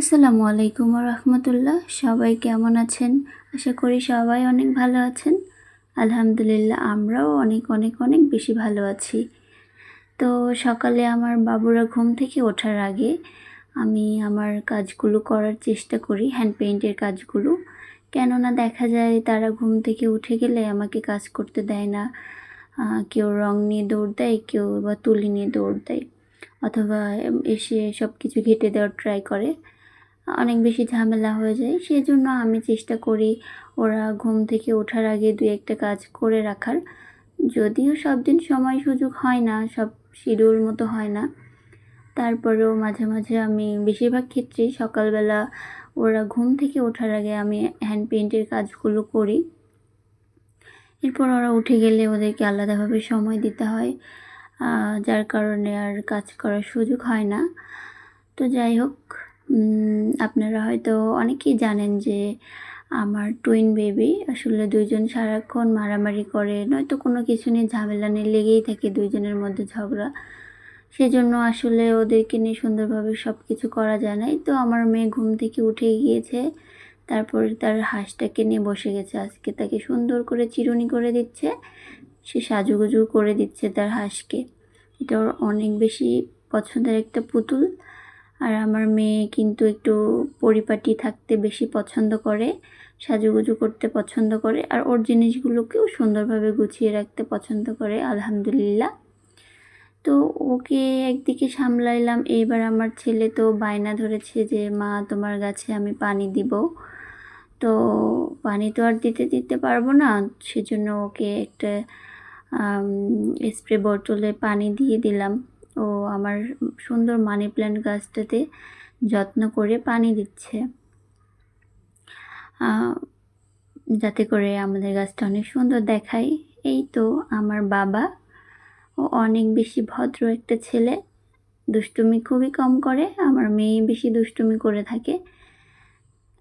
আসসালামু আলাইকুম রহমতুল্লাহ সবাই কেমন আছেন? আশা করি সবাই অনেক ভালো আছেন। আলহামদুলিল্লাহ, আমরাও অনেক অনেক অনেক বেশি ভালো আছি। তো সকালে আমার বাবুরা ঘুম থেকে ওঠার আগে আমি আমার কাজগুলো করার চেষ্টা করি হ্যান্ড পেইন্টের কাজগুলো। কেননা দেখা যায় তারা ঘুম থেকে উঠে গেলে আমাকে কাজ করতে দেয় না। কেউ রং নিয়ে দৌড় দেয়, কেউ বা তুলি নিয়ে দৌড় দেয়। অথবা এসে সব কিছু ঘেটে দেওয়ার ট্রাই করে। অনেক বেশি ঝামেলা হয়ে যায়। সেই জন্য আমি চেষ্টা করি ওরা ঘুম থেকে ওঠার আগে দু একটা কাজ করে রাখার। যদিও সব দিন সময় সুযোগ হয় না, সব শিডিউল মতো হয় না। তারপরেও মাঝে মাঝে আমি বেশিরভাগ ক্ষেত্রেই সকালবেলা ওরা ঘুম থেকে ওঠার আগে আমি হ্যান্ড পেন্টের কাজগুলো করি। এরপর ওরা উঠে গেলে ওদেরকে আলাদাভাবে সময় দিতে হয় যার কারণে আর কাজ করার সুযোগ হয় না। তো যাই হোক। আপনারা হয়তো অনেকেই জানেন যে আমার টুইন বেবি আসলে দুইজন সারাক্ষণ মারামারি করে, নয়তো কোনো কিছু নিয়ে ঝামেলা নিয়ে লেগেই থাকে দুইজনের মধ্যে ঝগড়া। সেজন্য আসলে ওদেরকে নিয়ে সুন্দরভাবে সব কিছু করা যায় না এই তো আমার মেয়ে ঘুম থেকে উঠে গিয়েছে, তারপরে তার হাঁসটাকে নিয়ে বসে গেছে। আজকে তাকে সুন্দর করে চিরুনি করে দিচ্ছে, সে সাজুগুজু করে দিচ্ছে তার হাঁসকে। এটা ওর অনেক বেশি পছন্দের একটা পুতুল। আর আমার মেয়ে কিন্তু একটু পরিপাটি থাকতে বেশি পছন্দ করে, সাজুগুজু করতে পছন্দ করে, আর ওর জিনিসগুলোকেও সুন্দরভাবে গুছিয়ে রাখতে পছন্দ করে, আলহামদুলিল্লাহ। তো ওকে একদিকে সামলাইলাম, এইবার আমার ছেলে তো বায়না ধরেছে যে, মা, তোমার গাছে আমি পানি দিব। তো পানি তো আর দিতে দিতে পারব না, সেজন্য ওকে একটা স্প্রে বোতলে পানি দিয়ে দিলাম। ও আমার সুন্দর মানি প্ল্যান্ট গাছটাতে যত্ন করে পানি দিচ্ছে। যাতে করে আমাদের গাছটা অনেক সুন্দর দেখায়। এই তো আমার বাবা। ও অনেক বেশি ভদ্র একটা ছেলে। দুষ্টুমি খুবই কম করে। আমার মেয়ে বেশি দুষ্টুমি করে থাকে।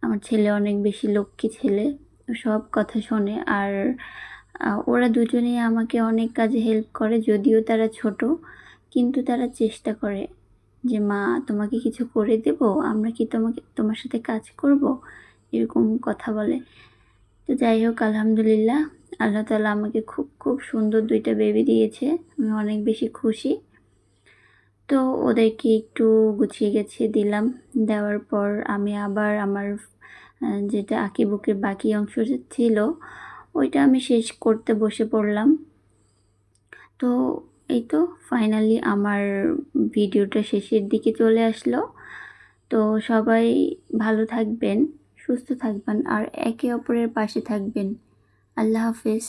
আমার ছেলে অনেক বেশি লক্ষ্মী ছেলে। সব কথা শোনে। আর ওরা দুজনেই আমাকে অনেক কাজে হেল্প করে, যদিও তারা ছোট। কিন্তু তারা চেষ্টা করে যে, মা, তোমাকে কিছু করে দেব? আমরা কি তোমাকে, তোমার সাথে কাজ করব? এরকম কথা বলে। তো যাই হোক, আলহামদুলিল্লাহ, আল্লাহ তালা আমাকে খুব খুব সুন্দর দুইটা বেবি দিয়েছে। আমি অনেক বেশি খুশি। তো ওদেরকে একটু গুছিয়ে গেছিয়ে দিলাম। দেওয়ার পর আমি আবার আমার যেটা আঁকিবুকের বাকি অংশ ছিল, ওইটা আমি শেষ করতে বসে পড়লাম। তো এই তো ফাইনালি আমার ভিডিওটা শেষের দিকে চলে আসলো। তো সবাই ভালো থাকবেন, সুস্থ থাকবেন, আর একে অপরের পাশে থাকবেন। আল্লাহ হাফেজ।